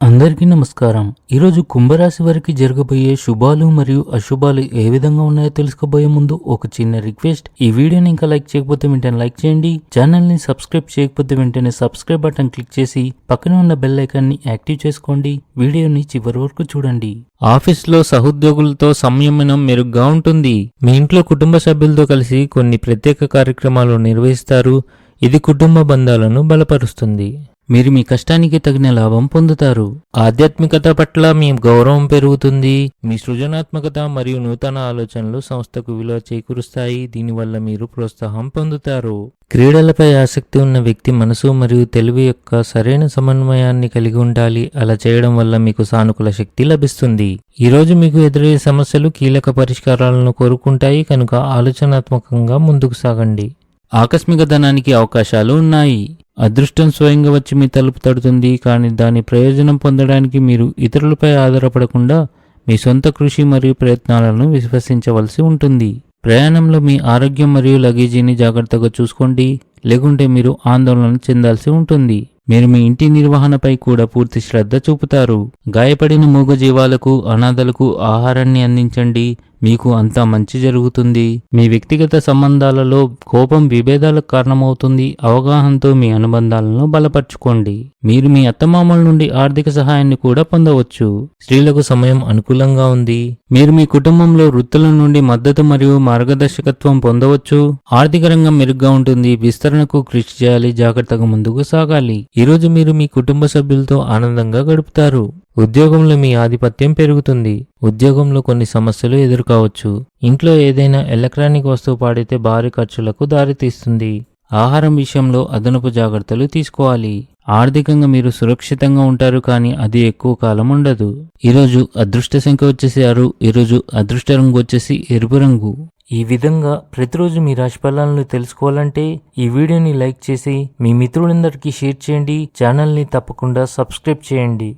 అందరికీ నమస్కారం. ఈరోజు కుంభరాశి వారికి జరగబోయే శుభాలు మరియు అశుభాలు ఏ విధంగా ఉన్నాయో తెలుసుకోబోయే ముందు ఒక చిన్న రిక్వెస్ట్. ఈ వీడియోని ఇంకా లైక్ చేయకపోతే వెంటనే లైక్ చేయండి. ఛానల్ని సబ్స్క్రైబ్ చేయకపోతే వెంటనే సబ్స్క్రైబ్ బటన్ క్లిక్ చేసి పక్కన ఉన్న బెల్ ఐకాన్ని యాక్టివ్ చేసుకోండి. వీడియోని చివరి వరకు చూడండి. ఆఫీస్లో సహోద్యోగులతో సంయమనం మెరుగ్గా ఉంటుంది. మీ ఇంట్లో కుటుంబ సభ్యులతో కలిసి కొన్ని ప్రత్యేక కార్యక్రమాలు నిర్వహిస్తారు. ఇది కుటుంబ బంధాలను బలపరుస్తుంది. మీరు మీ కష్టానికి తగిన లాభం పొందుతారు. ఆధ్యాత్మికత పట్ల మీ గౌరవం పెరుగుతుంది. మీ సృజనాత్మకత మరియు నూతన ఆలోచనలు సంస్థకు విలువ చేకూరుస్తాయి. దీనివల్ల మీరు ప్రోత్సాహం పొందుతారు. క్రీడలపై ఆసక్తి ఉన్న వ్యక్తి మనసు మరియు తెలివి యొక్క సరైన సమన్వయాన్ని కలిగి ఉండాలి. అలా చేయడం వల్ల మీకు సానుకూల శక్తి లభిస్తుంది. ఈ రోజు మీకు ఎదురయ్యే సమస్యలు కీలక పరిష్కారాలను కోరుకుంటాయి. కనుక ఆలోచనాత్మకంగా ముందుకు సాగండి. ఆకస్మిక ధనానికి అవకాశాలు ఉన్నాయి. అదృష్టం స్వయంగా వచ్చి మీ తలుపు తడుతుంది కానీ దాని ప్రయోజనం పొందడానికి మీరు ఇతరులపై ఆధారపడకుండా మీ సొంత కృషి మరియు ప్రయత్నాలను విశ్వసించవలసి ఉంటుంది. ప్రయాణంలో మీ ఆరోగ్యం మరియు లగేజీని జాగ్రత్తగా చూసుకోండి లేకుంటే మీరు ఆందోళన చెందాల్సి ఉంటుంది. మీరు మీ ఇంటి నిర్వహణపై కూడా పూర్తి శ్రద్ధ చూపుతారు. గాయపడిన మూగజీవాలకు అనాథలకు ఆహారాన్ని అందించండి మీకు అంతా మంచి జరుగుతుంది. మీ వ్యక్తిగత సంబంధాలలో కోపం విభేదాలకు కారణమవుతుంది. అవగాహనతో మీ అనుబంధాలను బలపరచుకోండి. మీరు మీ అత్తమామల నుండి ఆర్థిక సహాయాన్ని కూడా పొందవచ్చు. స్త్రీలకు సమయం అనుకూలంగా ఉంది. మీరు మీ కుటుంబంలో వృత్తుల నుండి మద్దతు మరియు మార్గదర్శకత్వం పొందవచ్చు. ఆర్థిక రంగం మెరుగ్గా ఉంటుంది. విస్తరణకు కృషి చేయాలి. జాగ్రత్తగా ముందుకు సాగాలి. ఈరోజు మీరు మీ కుటుంబ సభ్యులతో ఆనందంగా గడుపుతారు. ఉద్యోగంలో మీ ఆధిపత్యం పెరుగుతుంది. ఉద్యోగంలో కొన్ని సమస్యలు ఎదుర్కోవచ్చు. ఇంట్లో ఏదైనా ఎలక్ట్రానిక్ వస్తువు పాడితే భారీ ఖర్చులకు దారితీస్తుంది. ఆహారం విషయంలో అదనపు జాగ్రత్తలు తీసుకోవాలి. ఆర్థికంగా మీరు సురక్షితంగా ఉంటారు కానీ అది ఎక్కువ కాలం ఉండదు. ఈరోజు అదృష్ట సంఖ్య వచ్చేసి ఆరు ఈరోజు అదృష్ట రంగు వచ్చేసి ఎరుపు రంగు. ఈ విధంగా ప్రతిరోజు మీ రాశి ఫలాలను తెలుసుకోవాలంటే ఈ వీడియోని లైక్ చేసి మీ మిత్రులందరికీ షేర్ చేయండి ఛానల్ని తప్పకుండా సబ్స్క్రైబ్ చేయండి.